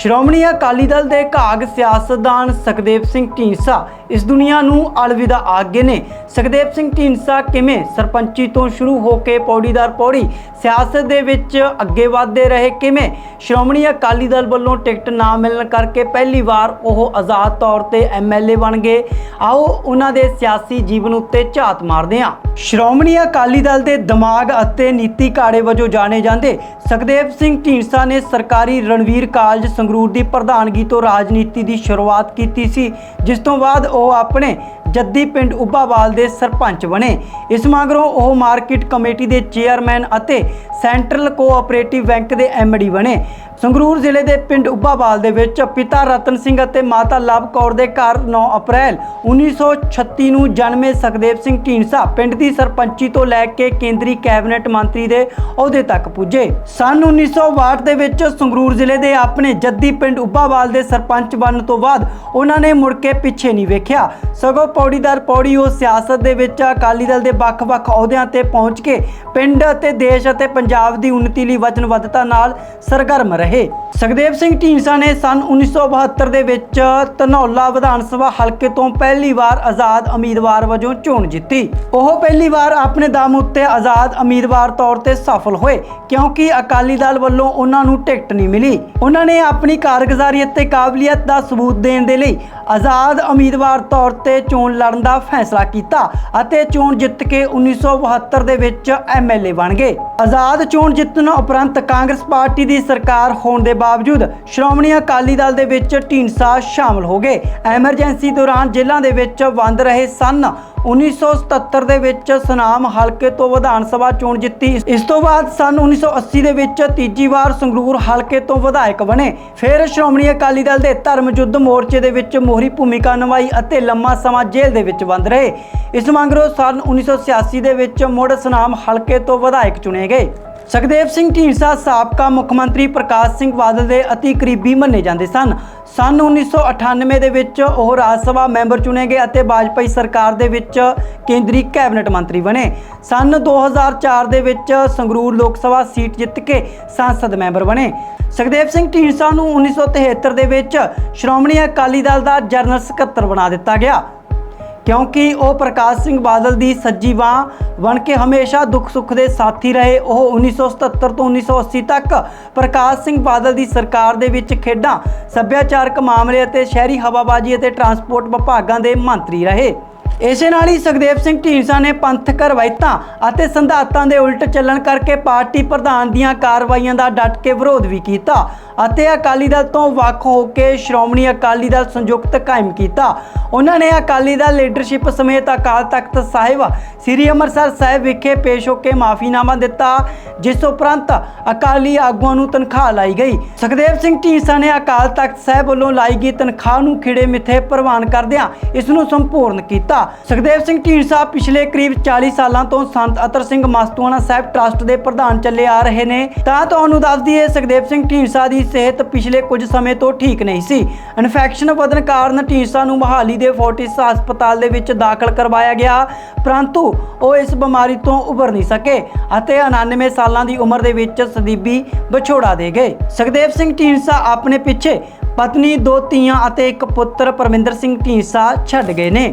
ਸ਼੍ਰੋਮਣੀ ਅਕਾਲੀ ਦਲ ਦੇ ਘਾਗ ਸਿਆਸਤਦਾਨ ਸੁਖਦੇਵ ਸਿੰਘ ਢੀਂਡਸਾ ਇਸ ਦੁਨੀਆ ਨੂੰ ਅਲਵਿਦਾ ਆਗੇ ਨੇ। ਸੁਖਦੇਵ ਸਿੰਘ ਢੀਂਡਸਾ ਕਿਵੇਂ ਸਰਪੰਚੀ ਤੋਂ ਸ਼ੁਰੂ ਹੋ ਕੇ ਪੌੜੀਦਾਰ ਪੌੜੀ ਸਿਆਸਤ ਦੇ ਵਿੱਚ ਅੱਗੇ ਵਧਦੇ ਰਹੇ, ਕਿਵੇਂ ਸ਼੍ਰੋਮਣੀ ਅਕਾਲੀ ਦਲ ਵੱਲੋਂ ਟਿਕਟ ਨਾ ਮਿਲਣ ਕਰਕੇ ਪਹਿਲੀ ਵਾਰ ਉਹ ਆਜ਼ਾਦ ਤੌਰ ਤੇ ਐਮਐਲਏ ਬਣ ਗਏ? ਆਓ ਉਹਨਾਂ ਦੇ ਸਿਆਸੀ ਜੀਵਨ ਉੱਤੇ ਝਾਤ ਮਾਰਦੇ ਹਾਂ। ਸ਼੍ਰੋਮਣੀ ਅਕਾਲੀ ਦਲ ਦੇ ਦਿਮਾਗ ਅਤੇ ਨੀਤੀ ਘਾੜੇ ਵਜੋਂ ਜਾਣੇ ਜਾਂਦੇ ਸੁਖਦੇਵ ਸਿੰਘ ਢੀਂਡਸਾ ਨੇ ਸਰਕਾਰੀ ਰਣਵੀਰ ਕਾਲਜ ਸੰਗਰੂਰ ਦੀ ਪ੍ਰਧਾਨਗੀ ਤੋਂ ਰਾਜਨੀਤੀ ਦੀ ਸ਼ੁਰੂਆਤ ਕੀਤੀ ਸੀ ਜਿਸ ਤੋਂ ਬਾਅਦ ਉਹ ਆਪਣੇ ਜੱਦੀ ਪਿੰਡ ਉੱਬਾਵਾਲ ਦੇ ਸਰਪੰਚ ਬਣੇ। ਇਸ ਮਗਰੋਂ ਉਹ ਮਾਰਕੀਟ ਕਮੇਟੀ ਦੇ ਚੇਅਰਮੈਨ ਅਤੇ ਸੈਂਟਰਲ ਕੋਆਪਰੇਟਿਵ ਬੈਂਕ ਦੇ ਐਮਡੀ ਬਣੇ। ਸੰਗਰੂਰ ਜ਼ਿਲ੍ਹੇ ਦੇ ਪਿੰਡ ਉੱਬਾਵਾਲ ਦੇ ਵਿੱਚ ਪਿਤਾ ਰਤਨ ਸਿੰਘ ਅਤੇ ਮਾਤਾ ਲਵ ਕੌਰ ਦੇ ਘਰ 9 ਅਪ੍ਰੈਲ 1936 ਨੂੰ ਜਨਮੇ ਸੁਖਦੇਵ ਸਿੰਘ ਢੀਂਡਸਾ ਪਿੰਡ ਦੀ ਸਰਪੰਚੀ ਤੋਂ ਲੈ ਕੇ ਕੇਂਦਰੀ ਕੈਬਨਿਟ ਮੰਤਰੀ ਦੇ ਅਹੁਦੇ ਤੱਕ ਪੁੱਜੇ। ਸਨ 1962 ਦੇ ਵਿੱਚ ਸੰਗਰੂਰ ਜ਼ਿਲ੍ਹੇ ਦੇ ਆਪਣੇ ਜੱਦੀ ਪਿੰਡ ਉੱਬਾਵਾਲ ਦੇ ਸਰਪੰਚ ਬਣਨ ਤੋਂ ਬਾਅਦ ਉਹਨਾਂ ਨੇ ਮੁੜ ਕੇ ਪਿੱਛੇ ਨਹੀਂ ਵੇਖਿਆ। ਸਗੋਂ ਪੌੜੀਦਾਰ ਪੌੜੀ ਉਹ ਸਿਆਸਤ ਦੇ ਵਿੱਚ ਅਕਾਲੀ ਦਲ ਦੇ ਵੱਖ-ਵੱਖ ਅਹੁਦਿਆਂ ਤੇ ਪਹੁੰਚ ਕੇ ਪਿੰਡ ਅਤੇ ਦੇਸ਼ ਅਤੇ ਪੰਜਾਬ ਦੀ ਉન્નਤੀ ਲਈ ਵਚਨਬੱਧਤਾ ਨਾਲ ਸਰਗਰਮ ਰਹੇ। ਸੁਖਦੇਵ ਸਿੰਘ ਢੀਂਡਸਾ ਨੇ ਸਨ 1972 ਦੇ ਵਿੱਚ ਧਨੌਲਾ ਵਿਧਾਨ ਸਭਾ ਹਲਕੇ ਤੋਂ ਪਹਿਲੀ ਵਾਰ ਆਜ਼ਾਦ ਉਮੀਦਵਾਰ ਵਜੋਂ ਚੋਣ ਜਿੱਤੀ। ਉਹ ਪਹਿਲੀ ਵਾਰ ਆਪਣੇ ਦਮ ਉੱਤੇ ਆਜ਼ਾਦ ਉਮੀਦਵਾਰ ਤੌਰ ਤੇ ਸਫਲ ਹੋਏ, ਕਿਉਂਕਿ ਅਕਾਲੀ ਦਲ ਵੱਲੋਂ ਉਹਨਾਂ ਨੂੰ ਟਿਕਟ ਨਹੀਂ ਮਿਲੀ। ਉਹਨਾਂ ਨੇ ਆਪਣੀ ਕਾਰਗੁਜ਼ਾਰੀ ਅਤੇ ਕਾਬਲੀਅਤ ਦਾ ਸਬੂਤ ਦੇਣ ਦੇ ਲਈ ਆਜ਼ਾਦ ਉਮੀਦਵਾਰ ਤੌਰ ਤੇ ਚੋਣ ਲੜਨ ਦਾ ਫੈਸਲਾ ਕੀਤਾ ਅਤੇ ਚੋਣ ਜਿੱਤ ਕੇ 1972 ਦੇ ਵਿੱਚ ਐਮਐਲਏ ਬਣ ਗਏ। ਆਜ਼ਾਦ ਚੋਣ ਜਿੱਤਣ ਉਪਰੰਤ ਕਾਂਗਰਸ ਪਾਰਟੀ ਦੀ ਸਰਕਾਰ ਹੋਣ ਦੇ ਬਾਵਜੂਦ ਸ਼੍ਰੋਮਣੀ ਅਕਾਲੀ ਦਲ ਦੇ ਵਿੱਚ ਢੀਂਡਸਾ ਸ਼ਾਮਲ ਹੋ ਗਏ। ਐਮਰਜੈਂਸੀ ਦੌਰਾਨ ਜੇਲ੍ਹਾਂ ਦੇ ਵਿੱਚ ਬੰਦ ਰਹੇ ਸਨ। 1977 ਦੇ ਵਿੱਚ ਸੁਨਾਮ ਹਲਕੇ ਤੋਂ ਵਿਧਾਨ ਸਭਾ ਚੋਣ ਜਿੱਤੀ। ਇਸ ਤੋਂ ਬਾਅਦ ਸਨ 1980 ਦੇ ਵਿੱਚ ਤੀਜੀ ਵਾਰ ਸੰਗਰੂਰ ਹਲਕੇ ਤੋਂ ਵਿਧਾਇਕ ਬਣੇ। ਫਿਰ ਸ਼੍ਰੋਮਣੀ ਅਕਾਲੀ ਦਲ ਦੇ ਧਰਮ ਯੁੱਧ ਮੋਰਚੇ ਦੇ ਵਿੱਚ ਮੋਹਰੀ ਭੂਮਿਕਾ ਨਿਭਾਈ ਅਤੇ ਲੰਮਾ ਸਮਾਂ ਜੇਲ੍ਹ ਦੇ ਵਿੱਚ ਬੰਦ ਰਹੇ। ਇਸ ਮਗਰੋਂ ਸਨ 1986 ਦੇ ਵਿੱਚ ਮੁੜ ਸਨਾਮ ਹਲਕੇ ਤੋਂ ਵਿਧਾਇਕ ਚੁਣੇ ਗਏ। ਸੁਖਦੇਵ ਸਿੰਘ ਢੀਂਡਸਾ ਸਾਬਕਾ ਮੁੱਖ ਮੰਤਰੀ ਪ੍ਰਕਾਸ਼ ਸਿੰਘ ਬਾਦਲ ਦੇ ਅਤੀ ਕਰੀਬੀ ਮੰਨੇ ਜਾਂਦੇ ਸਨ। ਸਨ 1998 ਦੇ ਵਿੱਚ ਉਹ ਰਾਜ ਸਭਾ ਮੈਂਬਰ ਚੁਣੇ ਗਏ ਅਤੇ ਵਾਜਪਾਈ ਸਰਕਾਰ ਦੇ ਵਿੱਚ ਕੇਂਦਰੀ ਕੈਬਨਿਟ ਮੰਤਰੀ ਬਣੇ। ਸਨ 2004 ਦੇ ਵਿੱਚ ਸੰਗਰੂਰ ਲੋਕ ਸਭਾ ਸੀਟ ਜਿੱਤ ਕੇ ਸੰਸਦ ਮੈਂਬਰ ਬਣੇ। ਸੁਖਦੇਵ ਸਿੰਘ ਢੀਂਡਸਾ ਨੂੰ 1973 ਦੇ ਵਿੱਚ ਸ਼੍ਰੋਮਣੀ ਅਕਾਲੀ ਦਲ ਦਾ ਜਨਰਲ ਸਕੱਤਰ ਬਣਾ ਦਿੱਤਾ ਗਿਆ। ਕਿਉਂਕਿ ਉਹ ਪ੍ਰਕਾਸ਼ ਸਿੰਘ ਬਾਦਲ ਦੀ ਸੱਜੀ ਬਾਹ ਬਣ ਕੇ ਹਮੇਸ਼ਾ ਦੁੱਖ ਸੁੱਖ ਦੇ ਸਾਥੀ ਰਹੇ। ਉਹ 1977 ਤੋਂ 1980 ਤੱਕ ਪ੍ਰਕਾਸ਼ ਸਿੰਘ ਬਾਦਲ ਦੀ ਸਰਕਾਰ ਦੇ ਵਿੱਚ ਖੇਡਾਂ, ਸੱਭਿਆਚਾਰਕ ਮਾਮਲੇ ਅਤੇ ਸ਼ਹਿਰੀ ਹਵਾਬਾਜ਼ੀ ਅਤੇ ਟਰਾਂਸਪੋਰਟ ਵਿਭਾਗਾਂ ਦੇ ਮੰਤਰੀ ਰਹੇ। ਇਸੇ ਨਾਲ ਹੀ ਸੁਖਦੇਵ ਸਿੰਘ ਢੀਂਡਸਾ ਨੇ ਪੰਥਕ ਰਵਾਇਤਾਂ ਅਤੇ ਸੰਧਾਤਾਂ ਦੇ ਉਲਟ ਚੱਲਣ ਕਰਕੇ ਪਾਰਟੀ ਪ੍ਰਧਾਨ ਦੀਆਂ ਕਾਰਵਾਈਆਂ ਦਾ ਡਟ ਕੇ ਵਿਰੋਧ ਵੀ ਕੀਤਾ ਅਤੇ ਅਕਾਲੀ ਦਲ ਤੋਂ ਵੱਖ ਹੋ ਕੇ ਸ਼੍ਰੋਮਣੀ ਅਕਾਲੀ ਦਲ ਸੰਯੁਕਤ ਕਾਇਮ ਕੀਤਾ। ਉਹਨਾਂ ਨੇ ਅਕਾਲੀ ਦਲ ਲੀਡਰਸ਼ਿਪ ਸਮੇਤ ਅਕਾਲ ਤਖਤ ਸਾਹਿਬ ਸ੍ਰੀ ਅੰਮ੍ਰਿਤਸਰ ਸਾਹਿਬ ਵਿਖੇ ਪੇਸ਼ ਹੋ ਕੇ ਮਾਫੀਨਾਮਾ ਦਿੱਤਾ, ਜਿਸ ਉਪਰੰਤ ਅਕਾਲੀ ਆਗੂਆਂ ਨੂੰ ਤਨਖਾਹ ਲਾਈ ਗਈ। ਸੁਖਦੇਵ ਸਿੰਘ ਢੀਂਡਸਾ ਨੇ ਅਕਾਲ ਤਖਤ ਸਾਹਿਬ ਵੱਲੋਂ ਲਾਈ ਗਈ ਤਨਖਾਹ ਨੂੰ ਖਿੜੇ ਮਿੱਥੇ ਪ੍ਰਵਾਨ ਕਰਦਿਆਂ ਇਸ ਨੂੰ ਸੰਪੂਰਨ ਕੀਤਾ। ਸੁਖਦੇਵ ਸਿੰਘ ਢੀਂਡਸਾ ਪਿਛਲੇ ਕਰੀਬ 40 ਸਾਲਾਂ ਤੋਂ ਸੰਤ ਅਤਰ ਸਿੰਘ ਮਸਤੂਆਣਾ ਸਾਹਿਬ ਟਰਸਟ ਦੇ ਪ੍ਰਧਾਨ ਚੱਲੇ ਆ ਰਹੇ ਨੇ। ਤਾਂ ਤੁਹਾਨੂੰ ਦੱਸ ਦਈਏ, ਸੁਖਦੇਵ ਸਿੰਘ ਢੀਂਡਸਾ ਦੀ ਸਿਹਤ ਪਿਛਲੇ ਕੁਝ ਸਮੇਂ ਤੋਂ ਠੀਕ ਨਹੀਂ ਸੀ। ਇਨਫੈਕਸ਼ਨ ਵਧਣ ਕਾਰਨ ਢੀਂਡਸਾ ਨੂੰ ਮਹਾਲੀ ਦੇ ਫੋਰਟਿਸ ਹਸਪਤਾਲ ਦੇ ਵਿੱਚ ਦਾਖਲ ਕਰਵਾਇਆ ਗਿਆ। ਪਰੰਤੂ ਉਹ ਇਸ ਬਿਮਾਰੀ ਤੋਂ ਉਭਰ ਨਹੀਂ ਸਕੇ ਅਤੇ 99 ਸਾਲਾਂ ਦੀ ਉਮਰ ਦੇ ਵਿੱਚ ਸਦੀਬੀ ਵਿਛੋੜਾ ਦੇ ਗਏ। ਸੁਖਦੇਵ ਸਿੰਘ ਢੀਂਡਸਾ ਆਪਣੇ ਪਿੱਛੇ ਪਤਨੀ, ਦੋ ਧੀਆਂ ਅਤੇ ਇੱਕ ਪੁੱਤਰ ਪਰਮਿੰਦਰ ਸਿੰਘ ਢੀਂਡਸਾ ਛੱਡ ਗਏ ਨੇ।